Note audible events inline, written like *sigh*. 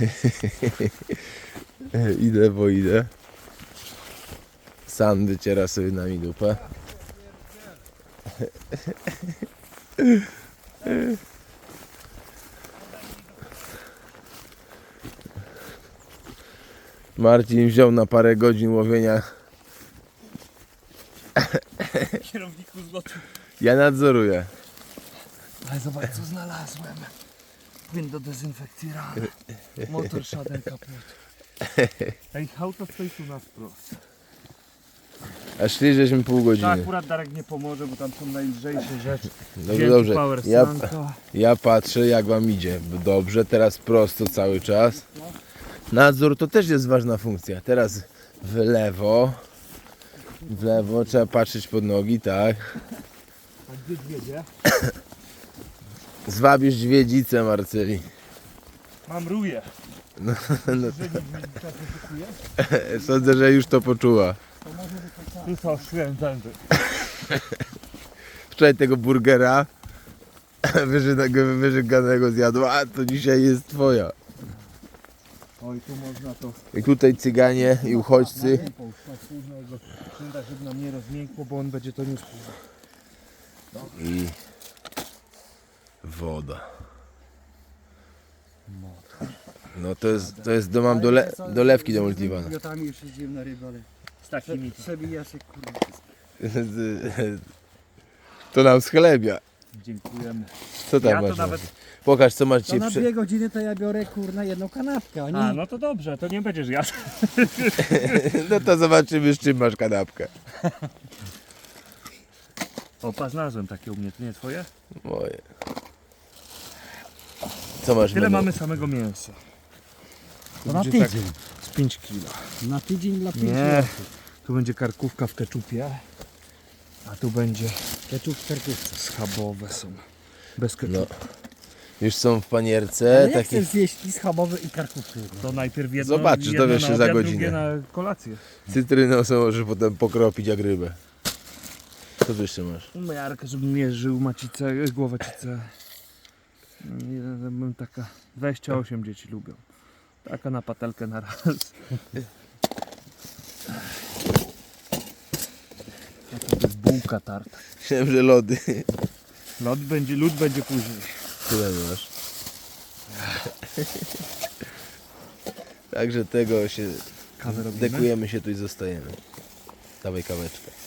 *laughs* idę, bo idę. Sam wyciera sobie nami dupę. *laughs* Marcin wziął na parę godzin łowienia. Kierowniku zlotu. Ja nadzoruję. Ale zobacz co znalazłem. Płyn do dezynfekcji ran. Motor szaden kaput. Ej, auto stoi tu na wprost. A szli żeśmy pół To godziny. akurat Darek nie pomoże, bo tam są najlżejsze rzeczy. Dobrze, Wziąłem dobrze. Power Ja, ja patrzę jak wam idzie. Dobrze, teraz prosto cały czas. Nadzór to też jest ważna funkcja. Teraz w lewo. W lewo trzeba patrzeć pod nogi, tak. A gdzie wiedzie? Zwabisz dźwiedzicę, Marceli. Mam ruję. No, szykuje. *laughs* Sądzę, że już to poczuła. Tu są szwędzędy. Wczoraj tego burgera *laughs* wyżyganego, wyżyganego zjadła, a to dzisiaj jest twoja. Oj, tu można to I tutaj cyganie i uchodźcy. szynda, żeby nam nie rozmiękło, bo on będzie to niósł. I woda. No to jest, to jest do, mam dole, dolewki do multivana. Miotami już jeździłem na ryby, ale Z takimi. przebija się kurwa. *laughs* To nam schlebia. Dziękujemy. Co tam Ja to masz? nawet-? Pokaż co masz To dzisiaj na przy... dwie godziny to ja biorę kurna jedną kanapkę, a nie A, no to dobrze, to nie będziesz jadł. *laughs* No to zobaczymy z czym masz kanapkę. Opa, znalazłem takie u mnie, to nie twoje? Moje. Co masz Tyle menu? mamy samego mięsa. to na tak tydzień. z 5 kilo. Na tydzień dla pięciu Nie, osób. tu będzie karkówka w keczupie, a tu będzie Keczup w karkówce. schabowe są. Bez keczupu. No. Już są w panierce. Ale jak Takie... chcesz zjeść i schabowy i karkówkę? To najpierw jedno, Zobaczysz, jedno dowiesz się za obiad, godzinę. drugie na kolację. Cytryną są możesz potem pokropić jak rybę. Co tu jeszcze masz? Miarkę, żebym mierzył macicę, głowacicę. Bym taka 28 dzieci lubią. Taka na patelkę na raz. A to jest bułka tarta. Myślałem, że lody. Lód będzie, lód będzie później. Tyle masz. Także tego się Kawę robimy? dekujemy się tu i zostajemy. Dawaj kaweczkę.